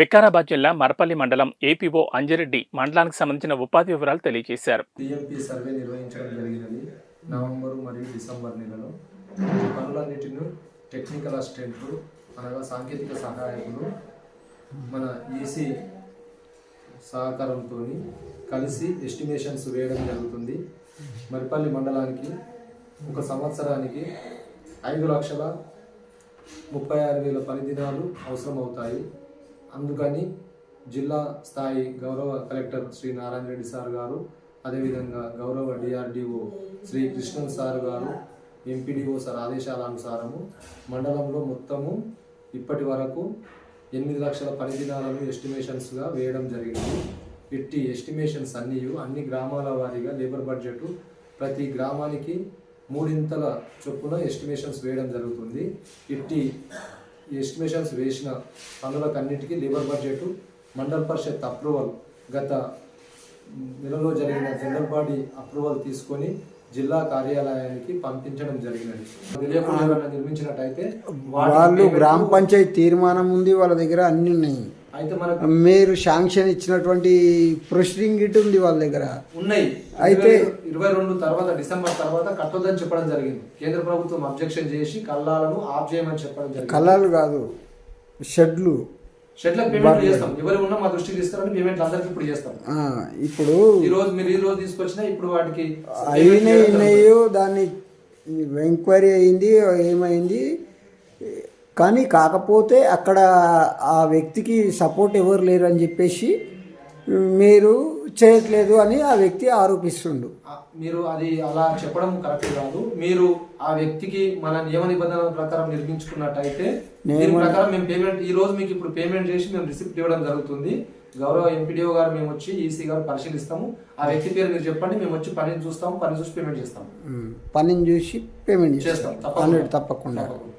వికారాబాద్ జిల్లా మరపల్లి మండలం ఏపీఓ అంజిరెడ్డి మండలానికి సంబంధించిన ఉపాధి వివరాలు తెలియజేశారు. డిఎంపీ సర్వే నిర్వహించడం జరిగినది నవంబర్ మరియు డిసెంబర్ నెలలో. పనులన్నిటిని టెక్నికల్ అసిస్టెంట్లు అనగా సాంకేతిక సహాయకులు మన ఈసీ సహకారంతో కలిసి ఎస్టిమేషన్స్ వేయడం జరుగుతుంది. మరిపల్లి మండలానికి ఒక సంవత్సరానికి ఐదు లక్షల ముప్పై ఆరు వేల పని దినాలు అవసరం అవుతాయి అందుకని జిల్లా స్థాయి గౌరవ కలెక్టర్ శ్రీ నారాయణ రెడ్డి సార్ గారు అదేవిధంగా గౌరవ డిఆర్డిఓ శ్రీ కృష్ణన్ సార్ గారు ఎంపీడీఓ సార్ ఆదేశాల అనుసారము మండలంలో మొత్తము ఇప్పటి వరకు ఎనిమిది లక్షల పని దినాలను ఎస్టిమేషన్స్గా వేయడం జరిగింది. ఇట్టి ఎస్టిమేషన్స్ అన్నీ అన్ని గ్రామాల వారీగా లేబర్ బడ్జెట్ ప్రతి గ్రామానికి మూడింతల చొప్పున ఎస్టిమేషన్స్ వేయడం జరుగుతుంది. ఇట్టి ఎస్టిమేషన్స్ వేసిన పనులకన్నిటికీ లేబర్ బడ్జెట్ మండల పరిషత్ అప్రూవల్ గత నెలలో జరిగిన జనరల్ బాడీ అప్రూవల్ తీసుకొని జిల్లా కార్యాలయానికి పంపించడం జరిగినది. తెలియకుండా నిర్మించినట్టయితే వాళ్ళు గ్రామ పంచాయతీ తీర్మానం ఉంది వాళ్ళ దగ్గర అన్ని ఉన్నాయి. అయితే మనకు మీరు శాంక్షన్ ఇచ్చినటువంటి ప్రొసీడింగ్ ఇటు ఉంది వాళ్ళ దగ్గర. ఉన్నాయి. అయితే- ఇరవై- రెండు తర్వాత డిసెంబర్ తర్వాత కట్టొద్దని చెప్పడం జరిగింది. కేంద్ర ప్రభుత్వం అబ్జెక్షన్ చేసి కల్లాలను ఆఫ్ చేయమని చెప్పడం జరిగింది. కళలు కాదు షెడ్లు. షెడ్లకు పేమెంట్ చేస్తాం. ఎవరు ఉన్నా మా దృష్టికి తీసుకురండి పేమెంట్ అందరికి ఇప్పుడు చేస్తాం. ఇప్పుడు ఈ రోజు మీరు ఈ రోజు తీసుకొచ్చినా ఇప్పుడు వాటికి అయినాయి దాన్ని ఎంక్వైరీ అయింది ఏమైంది? కానీ కాకపోతే అక్కడ ఆ వ్యక్తికి సపోర్ట్ ఎవరు లేరు అని చెప్పేసి మీరు చేయట్లేదు అని ఆ వ్యక్తి ఆరోపిస్తుండు. మీరు అది అలా చెప్పడం కరెక్ట్ కాదు. మీరు ఆ వ్యక్తికి మన నియమ నిబంధనల ప్రకారం నిర్మించుకున్నట్టయితే దీని ప్రకారం మేము పేమెంట్ ఈ రోజు మీకు ఇప్పుడు పేమెంట్ చేసి మేము రిసిప్ట్ ఇవ్వడం జరుగుతుంది. గౌరవ ఎంపీడీఓ గారు మేము వచ్చి ఈసీ గారు పరిశీలిస్తాము. ఆ వ్యక్తి పేరు మీరు చెప్పండి. మేము వచ్చి పని చూస్తాము పని చూసి పేమెంట్ చేస్తాము. పనిని చూసి పేమెంట్ చేస్తాం. హండ్రెడ్ తప్పకుండా. తప్పకుండా.